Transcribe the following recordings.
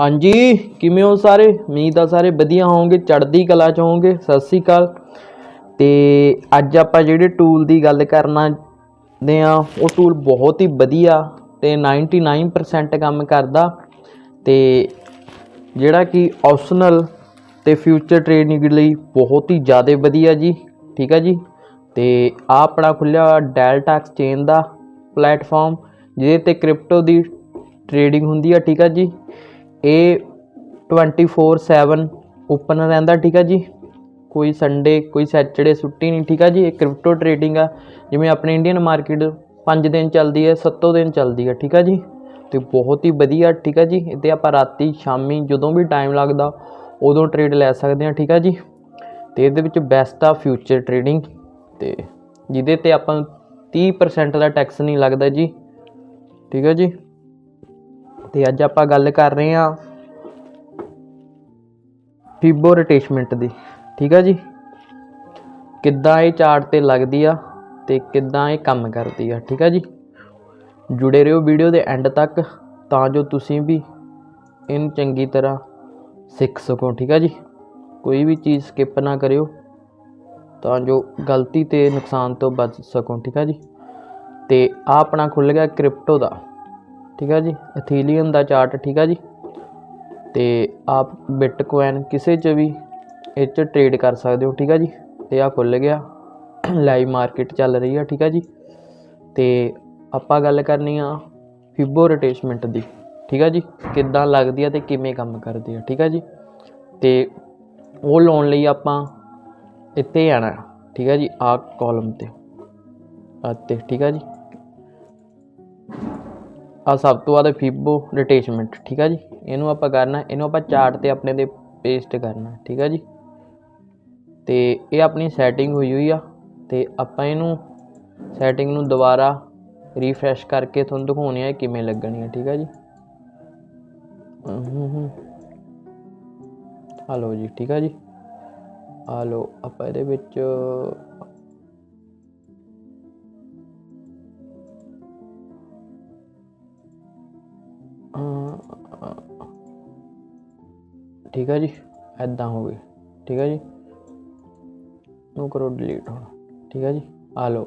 ਹਾਂਜੀ, ਕਿਵੇਂ ਹੋ ਸਾਰੇ? ਉਮੀਦ ਆ ਸਾਰੇ ਵਧੀਆ ਹੋਵੋਗੇ ਚੜ੍ਹਦੀ ਕਲਾ ਚ ਹੋਵੋਗੇ ਸਤਿ ਸ੍ਰੀ ਅਕਾਲ। ਤੇ ਅੱਜ ਆਪਾਂ ਜਿਹੜੇ ਟੂਲ ਦੀ ਗੱਲ ਕਰਨਾ ਦੇ ਆ, ਉਹ ਟੂਲ ਬਹੁਤ ਹੀ ਵਧੀਆ ਤੇ 99% ਕੰਮ ਕਰਦਾ ਤੇ ਜਿਹੜਾ ਕਿ ਆਪਸ਼ਨਲ ਤੇ ਫਿਊਚਰ ਟ੍ਰੇਡਿੰਗ ਲਈ ਬਹੁਤ ਹੀ ਜ਼ਿਆਦਾ ਵਧੀਆ ਜੀ, ਠੀਕ ਹੈ ਜੀ? ਤੇ ਆ ਆਪਣਾ ਖੁੱਲਿਆ ਡੈਲਟਾ ਐਕਸਚੇਂਜ ਦਾ ਪਲੇਟਫਾਰਮ ਜਿਹਦੇ ਤੇ ਕ੍ਰਿਪਟੋ ਦੀ ਟ੍ਰੇਡਿੰਗ ਹੁੰਦੀ ਆ, ਠੀਕ ਆ ਜੀ? ਇਹ 24/7 ਓਪਨ ਰਹਿੰਦਾ, ਠੀਕ ਆ ਜੀ? ਕੋਈ ਸੰਡੇ ਕੋਈ ਸੈਟਰਡੇ ਛੁੱਟੀ ਨਹੀਂ, ਠੀਕ ਆ ਜੀ? ਇਹ ਕ੍ਰਿਪਟੋ ਟ੍ਰੇਡਿੰਗ ਆ। ਜਿਵੇਂ ਆਪਣੇ ਇੰਡੀਅਨ ਮਾਰਕੀਟ 5 ਦਿਨ ਚੱਲਦੀ ਹੈ 7 ਦਿਨ ਚੱਲਦੀ ਹੈ, ਠੀਕ ਆ ਜੀ? ਤੇ ਬਹੁਤ ਹੀ ਵਧੀਆ, ਠੀਕ ਆ ਜੀ? ਇੱਥੇ ਆਪਾਂ ਰਾਤੀ, ਸ਼ਾਮੀ ਜਦੋਂ ਵੀ ਟਾਈਮ ਲੱਗਦਾ, ਉਦੋਂ ਟ੍ਰੇਡ ਲੈ ਸਕਦੇ ਹਾਂ, ਠੀਕ ਆ ਜੀ? ਤੇ ਇਹਦੇ ਵਿੱਚ ਬੈਸਟ ਆ ਫਿਊਚਰ ਟ੍ਰੇਡਿੰਗ ਤੇ ਜਿਹਦੇ ਤੇ ਆਪਾਂ ਨੂੰ 30% ਦਾ ਟੈਕਸ ਨਹੀਂ ਲੱਗਦਾ ਜੀ, ਠੀਕ ਹੈ ਜੀ? ਤੇ ਅੱਜ ਆਪਾਂ ਗੱਲ ਕਰ ਰਹੇ ਹਾਂ ਫਿਬੋ ਰੋਟੇਸ਼ਮੈਂਟ ਦੀ, ਠੀਕ ਹੈ ਜੀ? ਕਿੱਦਾਂ ਇਹ ਚਾਰਟ ਤੇ ਲੱਗਦੀ ਆ ਤੇ ਕਿੱਦਾਂ ਇਹ ਕੰਮ ਕਰਦੀ ਆ, ਠੀਕ ਆ ਜੀ? ਜੁੜੇ ਰਹੋ ਵੀਡੀਓ ਦੇ ਐਂਡ ਤੱਕ ਤਾਂ ਜੋ ਤੁਸੀਂ ਵੀ ਇਹਨੂੰ ਚੰਗੀ ਤਰ੍ਹਾਂ ਸਿੱਖ ਸਕੋ, ਠੀਕ ਆ ਜੀ? ਕੋਈ ਵੀ ਚੀਜ਼ ਸਕਿਪ ਨਾ ਕਰਿਓ, ਤਾਂ ਜੋ ਗਲਤੀ ਤੇ ਨੁਕਸਾਨ ਤੋਂ ਬਚ ਸਕੋ, ਠੀਕ ਹੈ ਜੀ? ਤੇ ਆ ਆਪਣਾ ਖੁੱਲ ਗਿਆ ਕ੍ਰਿਪਟੋ ਦਾ। ਠੀਕ ਹੈ ਜੀ? ਅਥੀਲੀਅਮ ਦਾ ਚਾਰਟ ਠੀਕ ਹੈ ਜੀ? ਤੇ ਆਪ ਬਿਟਕੋਇਨ ਕਿਸੇ ਚ ਵੀ ਇਹ ਚ ਟ੍ਰੇਡ ਕਰ ਸਕਦੇ ਹੋ, ਠੀਕ ਹੈ ਜੀ? ਤੇ ਆ ਖੁੱਲ ਗਿਆ। ਲਾਈਵ ਮਾਰਕੀਟ ਚੱਲ ਰਹੀ ਆ, ਠੀਕ ਹੈ ਜੀ? ਤੇ ਆਪਾਂ ਗੱਲ ਕਰਨੀ ਆ ਫਿਬੋ ਰੋਟੇਸ਼ਮੈਂਟ ਦੀ, ਠੀਕ ਹੈ ਜੀ? ਕਿੱਦਾਂ ਲੱਗਦੀ ਆ ਤੇ ਕਿਵੇਂ ਕੰਮ ਕਰਦੀ ਆ, ਠੀਕ ਹੈ ਜੀ? ਤੇ ਉਹ ਲਾਉਣ ਲਈ ਆਪਾਂ ਇੱਥੇ ਆਣਾ ਠੀਕ ਹੈ ਜੀ? ਆ ਕਾਲਮ ਤੇ ਆ ਤੇ, ਠੀਕ ਹੈ ਜੀ? ਆ ਸਭ ਤੋਂ ਬਾਅਦ ਫੀਬੋ ਰੋਟੇਸ਼ਮੈਂਟ ਠੀਕ ਆ ਜੀ? ਇਹਨੂੰ ਆਪਾਂ ਕਰਨਾ, ਇਹਨੂੰ ਆਪਾਂ ਚਾਰਟ ਤੇ ਆਪਣੇ ਦੇ ਪੇਸਟ ਕਰਨਾ, ਠੀਕ ਹੈ ਜੀ? ਤੇ ਇਹ ਆਪਣੀ ਸੈਟਿੰਗ ਹੋਈ ਹੋਈ ਆ, ਤੇ ਆਪਾਂ ਇਹਨੂੰ ਸੈਟਿੰਗ ਨੂੰ ਦੁਬਾਰਾ ਰੀਫਰੈਸ਼ ਕਰਕੇ ਤੁਹਾਨੂੰ ਦਿਖਾਉਣੀ ਆ ਕਿਵੇਂ ਲੱਗਣੀ ਆ ਠੀਕ ਆ ਜੀ? ਹਲੋ ਜੀ, ਠੀਕ ਆ ਜੀ? ਆ ਲਓ, ਆਪਾਂ ਇਹਦੇ ਵਿੱਚ ਠੀਕ ਹੈ ਜੀ ਐਦਾਂ ਹੋ ਗਈ, ਠੀਕ ਹੈ ਜੀ। ਨੂੰ ਕਰੋ ਡਿਲੀਟ ਹੁਣ, ਠੀਕ ਹੈ ਜੀ। ਆ ਲਓ,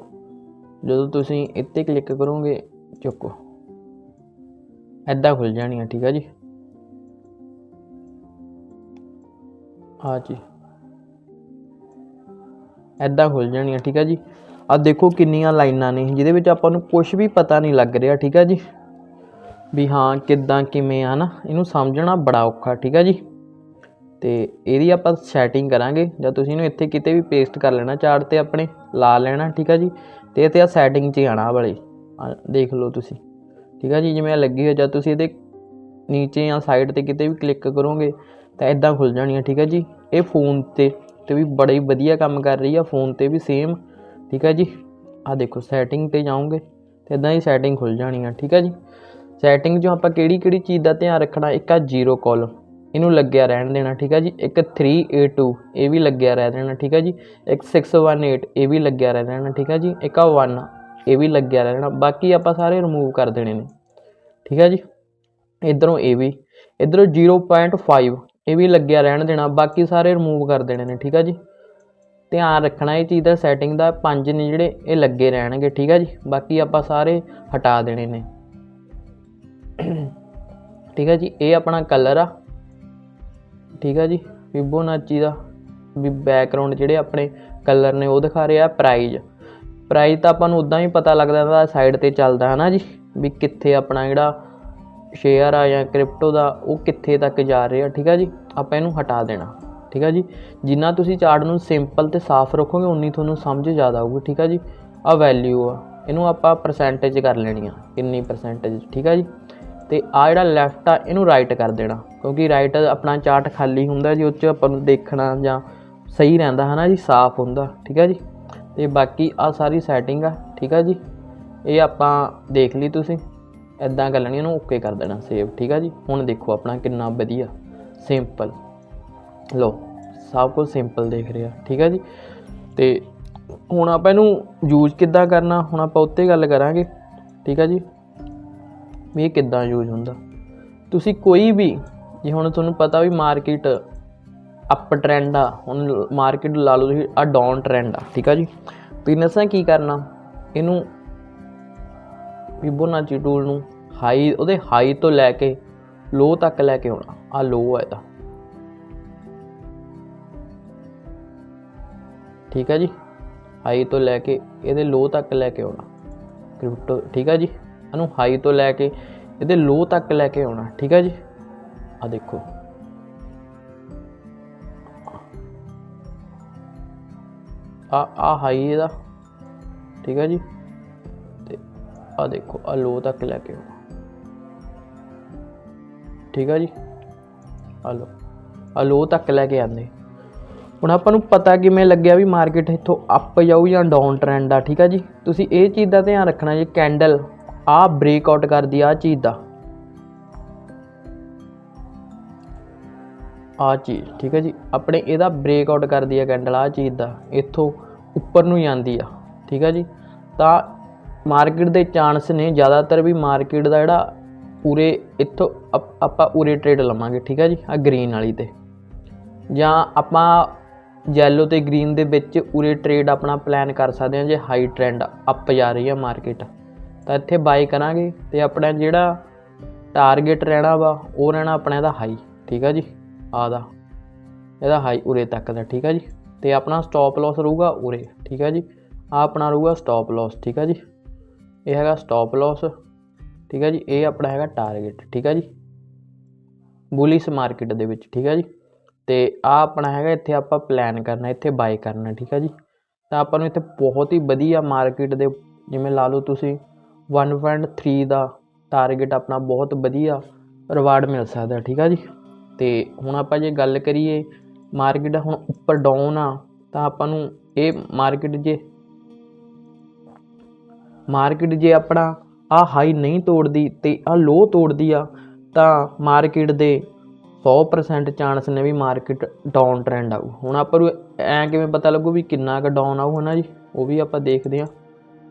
ਜਦੋਂ ਤੁਸੀਂ ਇੱਥੇ ਕਲਿੱਕ ਕਰੋਗੇ, ਚੁੱਕੋ। ਐਦਾਂ ਖੁੱਲ ਜਾਣੀਆਂ, ਠੀਕ ਹੈ ਜੀ। ਆ ਜੀ। ਐਦਾਂ ਖੁੱਲ ਜਾਣੀਆਂ, ਠੀਕ ਹੈ ਜੀ। ਆ ਦੇਖੋ ਕਿੰਨੀਆਂ ਲਾਈਨਾਂ ਨੇ, ਜਿਹਦੇ ਵਿੱਚ ਆਪਾਂ ਨੂੰ ਕੁਝ ਵੀ ਪਤਾ ਨਹੀਂ ਲੱਗ ਰਿਹਾ, ਠੀਕ ਹੈ ਜੀ। ਵੀ ਹਾਂ, ਕਿੱਦਾਂ, ਕਿਵੇਂ ਆ ਨਾ, ਇਹਨੂੰ ਸਮਝਣਾ ਬੜਾ ਔਖਾ, ਠੀਕ ਹੈ ਜੀ? ਤੇ ਇਹਦੀ ਆਪਾਂ ਸੈਟਿੰਗ ਕਰਾਂਗੇ, ਜਾਂ ਤੁਸੀਂ ਇਹਨੂੰ ਇੱਥੇ ਕਿਤੇ ਵੀ ਪੇਸਟ ਕਰ ਲੈਣਾ ਚਾਰਟ ਤੇ ਆਪਣੇ ਲਾ ਲੈਣਾ, ਠੀਕ ਹੈ ਜੀ? ਤੇ ਇਹ ਤੇ ਆ ਸੈਟਿੰਗ 'ਚ ਹੀ ਆਣਾ ਵਾਲੇ ਆਹ ਦੇਖ ਲਓ ਤੁਸੀਂ, ਠੀਕ ਹੈ ਜੀ? ਜਿਵੇਂ ਲੱਗੀ ਹੋਈ ਜਦ ਤੁਸੀਂ ਇਹਦੇ ਨੀਚੇ ਜਾਂ ਸਾਈਡ ਤੇ ਕਿਤੇ ਵੀ ਕਲਿੱਕ ਕਰੋਗੇ, ਤਾਂ ਇਦਾਂ ਖੁੱਲ ਜਾਣੀ ਹੈ ਠੀਕ ਹੈ ਜੀ? ਇਹ ਫੋਨ ਤੇ ਤੇ ਵੀ ਬੜਾ ਹੀ ਵਧੀਆ ਕੰਮ ਕਰ ਰਹੀ ਆ ਫੋਨ ਤੇ ਵੀ ਸੇਮ ਠੀਕ ਹੈ ਜੀ? ਆ ਦੇਖੋ ਸੈਟਿੰਗ ਤੇ ਜਾਓਗੇ, ਤੇ ਇਦਾਂ ਹੀ ਸੈਟਿੰਗ ਖੁੱਲ ਜਾਣੀ ਆ ਠੀਕ ਹੈ ਜੀ? ਸੈਟਿੰਗ 'ਚੋਂ ਆਪਾਂ ਕਿਹੜੀ ਕਿਹੜੀ ਚੀਜ਼ ਦਾ ਧਿਆਨ ਰੱਖਣਾ, ਇੱਕ ਆ ਜ਼ੀਰੋ ਕਾਲਮ ਇਹਨੂੰ ਲੱਗਿਆ ਰਹਿਣ ਦੇਣਾ, ਠੀਕ ਆ ਜੀ? ਇੱਕ 3a2 ਇਹ ਵੀ ਲੱਗਿਆ ਰਹਿ ਦੇਣਾ, ਠੀਕ ਹੈ ਜੀ? ਇੱਕ 618 ਇਹ ਵੀ ਲੱਗਿਆ ਰਹਿ ਦੇਣਾ, ਠੀਕ ਹੈ ਜੀ? ਇੱਕ ਆ 1 ਇਹ ਵੀ ਲੱਗਿਆ ਰਹਿਣਾ ਬਾਕੀ ਆਪਾਂ ਸਾਰੇ ਰਿਮੂਵ ਕਰ ਦੇਣੇ ਨੇ, ਠੀਕ ਹੈ ਜੀ? ਇਧਰੋਂ ਇਹ ਵੀ, ਇਧਰੋਂ 0.5 ਇਹ ਵੀ ਲੱਗਿਆ ਰਹਿਣ ਦੇਣਾ। ਬਾਕੀ ਸਾਰੇ ਰਿਮੂਵ ਕਰ ਦੇਣੇ ਨੇ, ਠੀਕ ਆ ਜੀ? ਧਿਆਨ ਰੱਖਣਾ ਇਹ ਚੀਜ਼ ਦਾ ਸੈਟਿੰਗ ਦਾ, ਪੰਜ ਨੇ ਜਿਹੜੇ ਇਹ ਲੱਗੇ ਰਹਿਣਗੇ, ਠੀਕ ਆ ਜੀ? ਬਾਕੀ ਆਪਾਂ ਸਾਰੇ ਹਟਾ ਦੇਣੇ ਨੇ। ਠੀਕ ਹੈ ਜੀ, ਇਹ ਆਪਣਾ ਕਲਰ ਆ। ਠੀਕ ਹੈ ਜੀ ਫਿਬੋਨਾਚੀ ਦਾ। ਵੀ ਬੈਕਗ੍ਰਾਉਂਡ ਜਿਹੜੇ ਆਪਣੇ ਕਲਰ ਨੇ, ਉਹ ਦਿਖਾ ਰਿਹਾ ਪ੍ਰਾਈਜ਼ ਪ੍ਰਾਈਜ਼ ਤਾਂ ਆਪਾਂ ਨੂੰ ਉਦਾਂ ਹੀ ਪਤਾ ਲੱਗਦਾ ਇਹਦਾ ਸਾਈਡ ਤੇ ਚੱਲਦਾ ਹੈ ਨਾ ਜੀ? ਵੀ ਕਿੱਥੇ ਆਪਣਾ ਜਿਹੜਾ ਸ਼ੇਅਰ ਆ ਜਾਂ ਕ੍ਰਿਪਟੋ ਦਾ, ਉਹ ਕਿੱਥੇ ਤੱਕ ਜਾ ਰਿਹਾ, ਠੀਕ ਹੈ ਜੀ? ਆਪਾਂ ਇਹਨੂੰ ਹਟਾ ਦੇਣਾ, ਠੀਕ ਹੈ ਜੀ? ਜਿੰਨਾ ਤੁਸੀਂ ਚਾਰਟ ਨੂੰ ਸਿੰਪਲ ਤੇ ਸਾਫ਼ ਰੱਖੋਗੇ, ਉਨੀ ਤੁਹਾਨੂੰ ਸਮਝ ਜ਼ਿਆਦਾ ਆਊਗੀ, ਠੀਕ ਹੈ ਜੀ? ਆ ਵੈਲਿਊ ਆ। ਇਹਨੂੰ ਆਪਾਂ ਪਰਸੈਂਟੇਜ ਕਰ ਲੈਣੀ ਆ, ਕਿੰਨੀ ਪਰਸੈਂਟੇਜ ਠੀਕ ਹੈ ਜੀ? ਤੇ ਆ ਜਿਹੜਾ ਲੈਫਟ ਆ, ਇਹਨੂੰ ਰਾਈਟ ਕਰ ਦੇਣਾ। ਕਿਉਂਕਿ ਰਾਈਟ ਆਪਣਾ ਚਾਰਟ ਖਾਲੀ ਹੁੰਦਾ ਜੀ, ਉਹ 'ਚ ਆਪਾਂ ਨੂੰ ਦੇਖਣਾ ਜਾਂ ਸਹੀ ਰਹਿੰਦਾ ਹੈ ਨਾ ਜੀ? ਸਾਫ਼ ਹੁੰਦਾ, ਠੀਕ ਹੈ ਜੀ? ਤੇ ਬਾਕੀ ਆ ਸਾਰੀ ਸੈਟਿੰਗ ਆ, ਠੀਕ ਹੈ ਜੀ? ਇਹ ਆਪਾਂ ਦੇਖ ਲਈ ਤੁਸੀਂ। ਐਦਾਂ ਕਰ ਲੈਣੀ, ਇਹਨੂੰ ਓਕੇ ਕਰ ਦੇਣਾ ਸੇਵ ਠੀਕ ਆ ਜੀ? ਹੁਣ ਦੇਖੋ ਆਪਣਾ ਕਿੰਨਾ ਵਧੀਆ ਸਿੰਪਲ ਲੋ ਸਭ ਕੁਝ ਸਿੰਪਲ ਦੇਖ ਰਿਹਾ ਠੀਕ ਆ ਜੀ? ਤੇ ਹੁਣ ਆਪਾਂ ਇਹਨੂੰ ਯੂਜ਼ ਕਿੱਦਾਂ ਕਰਨਾ? ਹੁਣ ਆਪਾਂ ਉੱਤੇ ਗੱਲ ਕਰਾਂਗੇ, ਠੀਕ ਆ ਜੀ? ਵੀ ਇਹ ਕਿੱਦਾਂ ਯੂਜ਼ ਹੁੰਦਾ। ਤੁਸੀਂ ਕੋਈ ਵੀ, ਜੇ ਹੁਣ ਤੁਹਾਨੂੰ ਪਤਾ ਵੀ ਮਾਰਕੀਟ ਅਪ ਟ੍ਰੈਂਡ ਆ, ਹੁਣ ਮਾਰਕੀਟ ਲਾ ਲਓ ਤੁਸੀਂ, ਆ ਡਾਊਨ ਟ੍ਰੈਂਡ ਆ, ਠੀਕ ਆ ਜੀ। ਬਿਜ਼ਨਸਾਂ ਕੀ ਕਰਨਾ? ਇਹਨੂੰ ਵੀ ਫਿਬੋਨਾਚੀ ਟੂਲ ਨੂੰ ਹਾਈ ਉਹਦੇ ਹਾਈ ਤੋਂ ਲੈ ਕੇ ਲੋ ਤੱਕ ਲੈ ਕੇ ਆਉਣਾ। ਆ ਲੋ ਆ ਇਹਦਾ। ਠੀਕ ਹੈ ਜੀ। ਹਾਈ ਤੋਂ ਲੈ ਕੇ, ਇਹਦੇ ਲੋ ਤੱਕ ਲੈ ਕੇ ਆਉਣਾ। ਕ੍ਰਿਪਟੋ ਠੀਕ ਹੈ ਜੀ। ਇਹਨੂੰ ਹਾਈ ਤੋਂ ਲੈ ਕੇ, ਇਹਦੇ ਲੋ ਤੱਕ ਲੈ ਕੇ ਆਉਣਾ, ਠੀਕ ਹੈ ਜੀ? ਆ ਦੇਖੋ। ਆ ਆ ਹਾਈ ਇਹਦਾ, ਠੀਕ ਹੈ ਜੀ? ਤੇ ਆ ਦੇਖੋ ਆ ਲੋ ਤੱਕ ਲੈ ਕੇ ਆਉਣਾ। ਠੀਕ ਹੈ ਜੀ? ਆ ਲੋ ਆ ਲੋ ਤੱਕ ਲੈ ਕੇ ਆਂਦੇ ਹੁਣ ਆਪਾਂ ਨੂੰ ਪਤਾ ਕਿਵੇਂ ਲੱਗਿਆ ਵੀ ਮਾਰਕੀਟ ਇੱਥੋਂ ਅਪ ਜਾਊ ਜਾਂ ਡਾਊਨ ਟ੍ਰੈਂਡ ਆ, ਠੀਕ ਆ ਜੀ? ਤੁਸੀਂ ਇਹ ਚੀਜ਼ ਦਾ ਧਿਆਨ ਰੱਖਣਾ ਜੀ ਕੈਂਡਲ ਆਹ ਬ੍ਰੇਕ ਆਊਟ ਕਰਦੀ ਆ ਚੀਜ਼ ਦਾ। ਆ ਚੀਜ਼, ਠੀਕ ਹੈ ਜੀ? ਆਪਣੇ ਇਹਦਾ ਬ੍ਰੇਕਆਊਟ ਕਰਦੀ ਆ ਕੈਂਡਲ ਆ ਚੀਜ਼ ਦਾ। ਇੱਥੋਂ ਉੱਪਰ ਨੂੰ ਜਾਂਦੀ ਆ, ਠੀਕ ਹੈ ਜੀ? ਤਾਂ ਮਾਰਕੀਟ ਦੇ ਚਾਂਸ ਨੇ ਜ਼ਿਆਦਾਤਰ ਵੀ ਮਾਰਕੀਟ ਦਾ ਜਿਹੜਾ ਉਰੇ ਇੱਥੋਂ ਅਪ- ਆਪਾਂ ਉਰੇ ਟ੍ਰੇਡ ਲਵਾਂਗੇ, ਠੀਕ ਹੈ ਜੀ? ਆ ਗ੍ਰੀਨ ਵਾਲੀ ਤੇ। ਜਾਂ ਆਪਾਂ ਯੈਲੋ ਤੇ ਗ੍ਰੀਨ ਦੇ ਵਿੱਚ ਉਰੇ ਟ੍ਰੇਡ ਆਪਣਾ ਪਲਾਨ ਕਰ ਸਕਦੇ ਹਾਂ, ਜੇ ਹਾਈ ਟ੍ਰੈਂਡ ਅਪ ਜਾ ਰਹੀ ਹੈ ਮਾਰਕੀਟ ਤਾਂ ਇੱਥੇ ਬਾਈ ਕਰਾਂਗੇ ਤੇ ਆਪਣਾ ਜਿਹੜਾ ਟਾਰਗੇਟ ਰਹਿਣਾ ਵਾ, ਉਹ ਰਹਿਣਾ ਆਪਣਾ ਇਹਦਾ ਹਾਈ ਠੀਕ ਆ ਜੀ? ਆ ਦਾ। ਇਹਦਾ ਹਾਈ ਉਰੇ ਤੱਕ ਦਾ, ਠੀਕ ਆ ਜੀ? ਤੇ ਆਪਣਾ ਸਟਾਪ ਲਾਸ ਰਹੂਗਾ ਉਰੇ, ਠੀਕ ਹੈ ਜੀ? ਆ ਆਪਣਾ ਰਹੂਗਾ ਸਟਾਪ ਲਾਸ ਠੀਕ ਆ ਜੀ? ਇਹ ਹੈਗਾ ਸਟਾਪ ਲਾਸ ਠੀਕ ਹੈ ਜੀ? ਇਹ ਆਪਣਾ ਹੈਗਾ ਟਾਰਗੇਟ ਠੀਕ ਆ ਜੀ? ਬੁਲਿਸ ਮਾਰਕੀਟ ਦੇ ਵਿੱਚ, ਠੀਕ ਹੈ ਜੀ? ਤੇ ਆ ਆਪਣਾ ਹੈਗਾ, ਇੱਥੇ ਆਪਾਂ ਪਲਾਨ ਕਰਨਾ, ਇੱਥੇ ਬਾਈ ਕਰਨਾ, ਠੀਕ ਹੈ ਜੀ? ਤਾਂ ਆਪਾਂ ਨੂੰ ਇੱਥੇ ਬਹੁਤ ਹੀ ਵਧੀਆ ਮਾਰਕੀਟ ਦੇ, ਜਿਵੇਂ ਲਾ ਲਓ ਤੁਸੀਂ 1.3 ਦਾ ਟਾਰਗੇਟ ਆਪਣਾ ਬਹੁਤ ਵਧੀਆ ਰਿਵਾਰਡ ਮਿਲ ਸਕਦਾ, ਠੀਕ ਆ ਜੀ? ਤੇ ਹੁਣ ਆਪਾਂ ਜੇ ਗੱਲ ਕਰੀਏ ਮਾਰਕੀਟ ਹੁਣ ਉੱਪਰ ਡਾਊਨ ਆ, ਤਾਂ ਆਪਾਂ ਨੂੰ ਇਹ ਮਾਰਕੀਟ ਜੇ ਮਾਰਕੀਟ ਜੇ ਆਪਣਾ ਆ ਹਾਈ ਨਹੀਂ ਤੋੜਦੀ ਤੇ ਆ ਲੋ ਤੋੜਦੀ ਆ, ਤਾਂ ਮਾਰਕੀਟ ਦੇ 100% ਚਾਂਸ ਨੇ ਵੀ ਮਾਰਕੀਟ ਡਾਊਨ ਟ੍ਰੈਂਡ ਆਊ। ਹੁਣ ਆਪਾਂ ਨੂੰ ਐ ਕਿਵੇਂ ਪਤਾ ਲੱਗੂ ਵੀ ਕਿੰਨਾ ਕੁ ਡਾਊਨ ਆਊ ਹਨਾ ਜੀ? ਉਹ ਵੀ ਆਪਾਂ ਦੇਖਦੇ ਆ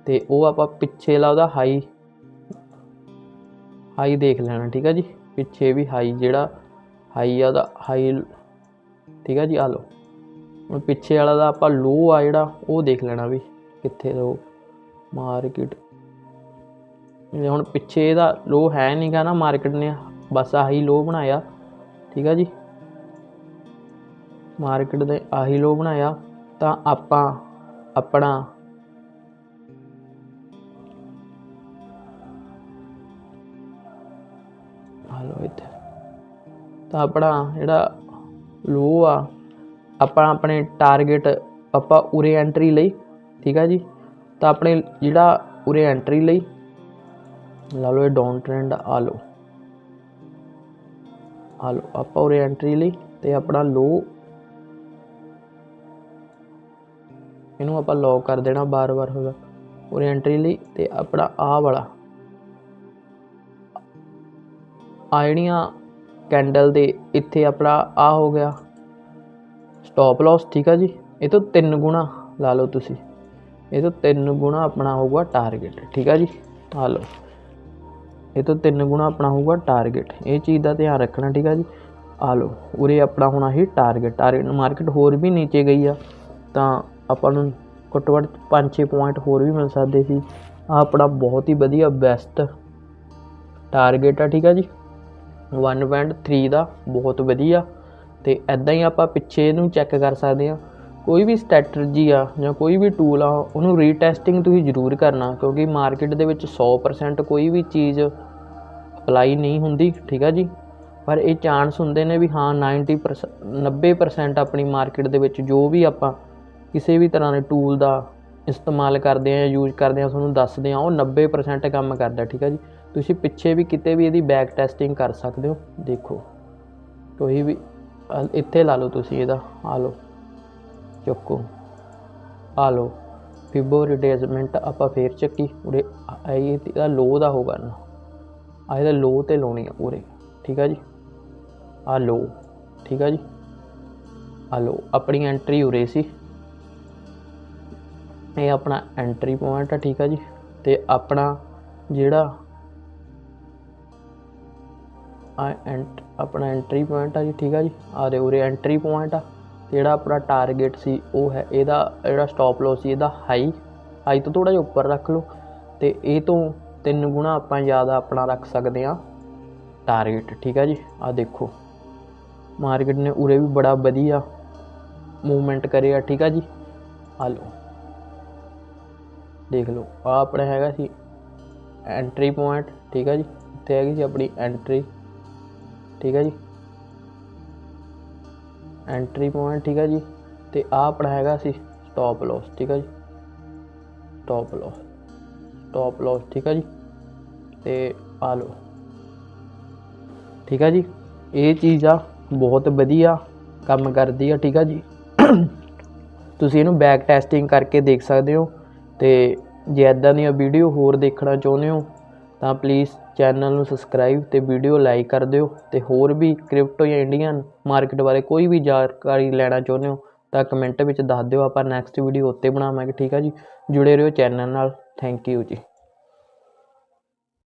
ਤੇ ਉਹ ਆਪਾਂ ਪਿੱਛੇ ਲਾ ਉਹਦਾ ਹਾਈ ਹਾਈ ਦੇਖ ਲੈਣਾ, ਠੀਕ ਆ ਜੀ? ਪਿੱਛੇ ਵੀ ਹਾਈ ਜਿਹੜਾ ਹਾਈ ਆ ਉਹਦਾ ਹਾਈ ਠੀਕ ਆ ਜੀ? ਆ ਲਓ। ਹੁਣ ਪਿੱਛੇ ਵਾਲਾ ਦਾ ਆਪਾਂ ਲੋ ਆ ਜਿਹੜਾ, ਉਹ ਦੇਖ ਲੈਣਾ ਵੀ ਕਿੱਥੇ ਲੋ ਮਾਰਕੀਟ ਇਹ ਹੁਣ ਪਿੱਛੇ ਇਹਦਾ ਲੋ ਹੈ ਨਹੀਂਗਾ ਨਾ ਮਾਰਕੀਟ ਨੇ, ਬਸ ਆਹੀ ਲੋ ਬਣਾਇਆ, ਠੀਕ ਆ ਜੀ? ਮਾਰਕੀਟ ਦੇ ਆਹੀ ਲੋ ਬਣਾਇਆ, ਤਾਂ ਆਪਾਂ ਆਪਣਾ ਤਾਂ ਆਪਣਾ ਜਿਹੜਾ ਲੋ ਆ, ਆਪਾਂ ਆਪਣੇ ਟਾਰਗੇਟ ਆਪਾਂ ਉਰੇ ਐਂਟਰੀ ਲਈ, ਠੀਕ ਆ ਜੀ? ਤਾਂ ਆਪਣੇ ਜਿਹੜਾ ਉਰੇ ਐਂਟਰੀ ਲਈ, ਲਾ ਲਓ ਇਹ ਡਾਊਨ ਟ੍ਰੈਂਡ ਆ ਲਓ। ਆ ਲਓ, ਆਪਾਂ ਉਰੇ ਐਂਟਰੀ ਲਈ ਤੇ ਆਪਣਾ ਲੋ ਇਹਨੂੰ ਆਪਾਂ ਲੌਕ ਕਰ ਦੇਣਾ ਬਾਰ-ਬਾਰ ਹੋਗਾ ਉਰੇ ਐਂਟਰੀ ਲਈ ਤੇ ਆਪਣਾ ਆ ਵਾਲਾ। ਆ ਜਿਹੜੀਆਂ ਕੈਂਡਲ ਦੇ ਇੱਥੇ ਆਪਣਾ ਆ ਹੋ ਗਿਆ। ਸਟਾਪ ਲਾਸ ਠੀਕ ਆ ਜੀ? ਇਹ ਤੋਂ ਤਿੰਨ ਗੁਣਾ ਲਾ ਲਓ ਤੁਸੀਂ। ਇਹ ਤੋਂ ਤਿੰਨ ਗੁਣਾ ਆਪਣਾ ਹੋਊਗਾ ਟਾਰਗੇਟ ਠੀਕ ਆ ਜੀ? ਆ ਲਓ। ਇਹ ਤੋਂ ਤਿੰਨ ਗੁਣਾ ਆਪਣਾ ਹੋਊਗਾ ਟਾਰਗੇਟ ਇਹ ਚੀਜ਼ ਦਾ ਧਿਆਨ ਰੱਖਣਾ, ਠੀਕ ਆ ਜੀ? ਆ ਲਓ, ਉਰੇ ਆਪਣਾ ਹੋਣਾ ਹੀ ਟਾਰਗੇਟ ਟਾਰਗੇਟ ਮਾਰਕੀਟ ਹੋਰ ਵੀ ਨੀਚੇ ਗਈ ਆ, ਤਾਂ ਆਪਾਂ ਨੂੰ ਘੱਟੋ ਘੱਟ 5-6 ਪੁਆਇੰਟ ਹੋਰ ਵੀ ਮਿਲ ਸਕਦੇ ਸੀ। ਆ ਆਪਣਾ ਬਹੁਤ ਹੀ ਵਧੀਆ ਬੈਸਟ ਟਾਰਗੇਟ ਆ, ਠੀਕ ਆ ਜੀ? 1.3 ਦਾ ਬਹੁਤ ਵਧੀਆ। ਤੇ ਐਦਾਂ ਹੀ ਆਪਾਂ ਪਿੱਛੇ ਇਹਨੂੰ ਚੈੱਕ ਕਰ ਸਕਦੇ ਆ ਕੋਈ ਵੀ ਸਟ੍ਰੈਟਜੀ ਆ ਜਾਂ ਕੋਈ ਵੀ ਟੂਲ ਆ, ਉਹਨੂੰ ਰੀਟੈਸਟਿੰਗ ਤੁਸੀਂ ਜ਼ਰੂਰ ਕਰਨਾ, ਕਿਉਂਕਿ ਮਾਰਕੀਟ ਦੇ ਵਿੱਚ 100% ਕੋਈ ਵੀ ਚੀਜ਼ ਅਪਲਾਈ ਨਹੀਂ ਹੁੰਦੀ, ਠੀਕ ਆ ਜੀ? ਪਰ ਇਹ ਚਾਂਸ ਹੁੰਦੇ ਨੇ ਵੀ ਹਾਂ 90% 90% ਆਪਣੀ ਮਾਰਕੀਟ ਦੇ ਵਿੱਚ ਜੋ ਵੀ ਆਪਾਂ ਕਿਸੇ ਵੀ ਤਰ੍ਹਾਂ ਦੇ ਟੂਲ ਦਾ ਇਸਤੇਮਾਲ ਕਰਦੇ ਆ ਯੂਜ਼ ਕਰਦੇ ਆ ਤੁਹਾਨੂੰ ਦੱਸਦੇ ਆ ਉਹ 90% ਕੰਮ ਕਰਦਾ, ਠੀਕ ਆ ਜੀ? ਤੁਸੀਂ ਪਿੱਛੇ ਵੀ ਕਿਤੇ ਵੀ ਇਹਦੀ ਬੈਕ ਟੈਸਟਿੰਗ ਕਰ ਸਕਦੇ ਹੋ। ਦੇਖੋ। ਕੋਈ ਵੀ ਇੱਥੇ ਲਾ ਲਓ ਤੁਸੀਂ ਇਹਦਾ। ਆ ਲਓ। ਚੁੱਕੋ। ਆ ਲਓ। ਫਿਬੋ ਰਿਟੇਸਮੈਂਟ ਆਪਾਂ ਫੇਰ ਚੱਕੀ। ਉਰੇ ਇਹ ਇਹਦਾ ਲੋ ਦਾ ਹੋਗਾ ਨਾ। ਆ ਇਹਦਾ ਲੋ ਤੇ ਲਾਉਣੀ ਆ ਉਰੇ ਠੀਕ ਆ ਜੀ? ਆ ਲੋ। ਠੀਕ ਆ ਜੀ? ਆ ਲੋ। ਆਪਣੀ ਐਂਟਰੀ ਉਰੇ ਸੀ। ਇਹ ਆਪਣਾ ਐਂਟਰੀ ਪੁਆਇੰਟ ਆ, ਠੀਕ ਆ ਜੀ? ਤੇ ਆਪਣਾ ਜਿਹੜਾ ਆ ਐਂਟ ਆਪਣਾ ਐਂਟਰੀ ਪੁਆਇੰਟ ਆ ਜੀ, ਠੀਕ ਆ ਜੀ? ਆ ਦੇ ਉਰੇ ਐਂਟਰੀ ਪੁਆਇੰਟ ਆ, ਤੇ ਜਿਹੜਾ ਆਪਣਾ ਟਾਰਗੇਟ ਸੀ, ਉਹ ਹੈ, ਇਹਦਾ ਜਿਹੜਾ ਸਟਾਪ ਲੋਸ ਸੀ, ਇਹਦਾ ਹਾਈ ਹਾਈ ਤੋਂ ਥੋੜਾ ਜਿਹਾ ਉੱਪਰ ਰੱਖ ਲਓ, ਤੇ ਇਹ ਤੋਂ ਤਿੰਨ ਗੁਣਾ ਆਪਾਂ ਜ਼ਿਆਦਾ ਆਪਣਾ ਰੱਖ ਸਕਦੇ ਆ ਟਾਰਗੇਟ ਠੀਕ ਆ ਜੀ? ਆ ਦੇਖੋ ਮਾਰਕੀਟ ਨੇ ਉਰੇ ਵੀ ਬੜਾ ਵਧੀਆ ਮੂਵਮੈਂਟ ਕਰਿਆ, ਠੀਕ ਆ ਜੀ? ਆ ਲਓ, ਦੇਖ ਲਓ ਆ ਆਪਣਾ ਹੈਗਾ ਸੀ ਐਂਟਰੀ ਪੁਆਇੰਟ ਠੀਕ ਆ ਜੀ? ਇੱਥੇ ਹੈਗੀ ਸੀ ਆਪਣੀ ਐਂਟਰੀ ਠੀਕ ਹੈ ਜੀ। ਐਂਟਰੀ ਪੁਆਇੰਟ ਠੀਕ ਹੈ ਜੀ। ਤੇ ਆ ਆਪਣਾ ਹੈਗਾ ਸੀ ਸਟਾਪ ਲਾਸ ਠੀਕ ਹੈ ਜੀ। ਸਟਾਪ ਲਾਸ ਸਟਾਪ ਲਾਸ ਠੀਕ ਹੈ ਜੀ। ਤੇ ਆ ਲਓ। ਠੀਕ ਹੈ ਜੀ। ਇਹ ਚੀਜ਼ ਆ, ਬਹੁਤ ਵਧੀਆ ਕੰਮ ਕਰਦੀ ਆ, ਠੀਕ ਆ ਜੀ। ਤੁਸੀਂ ਇਹਨੂੰ ਬੈਕ ਟੈਸਟਿੰਗ ਕਰਕੇ ਦੇਖ ਸਕਦੇ ਹੋ। ਤੇ ਜੇ ਇਦਾਂ ਦੀਆਂ ਵੀਡੀਓ ਹੋਰ ਦੇਖਣਾ ਚਾਹੁੰਦੇ ਹੋ ਤਾਂ ਪਲੀਜ਼ ਚੈਨਲ ਨੂੰ ਸਬਸਕ੍ਰਾਈਬ ਤੇ ਵੀਡੀਓ ਲਾਈਕ ਕਰ ਦਿਓ ਤੇ ਹੋਰ ਵੀ ਕ੍ਰਿਪਟੋ ਜਾਂ ਇੰਡੀਅਨ ਮਾਰਕੀਟ ਬਾਰੇ ਕੋਈ ਵੀ ਜਾਣਕਾਰੀ ਲੈਣਾ ਚਾਹੁੰਦੇ ਹੋ ਤਾਂ ਕਮੈਂਟ ਵਿੱਚ ਦੱਸ ਦਿਓ। ਆਪਾਂ ਨੈਕਸਟ ਵੀਡੀਓ ਉੱਤੇ ਬਣਾਵਾਂਗੇ। ਠੀਕ ਆ ਜੀ? ਜੁੜੇ ਰਹੋ ਚੈਨਲ ਨਾਲ। ਥੈਂਕ ਯੂ ਜੀ।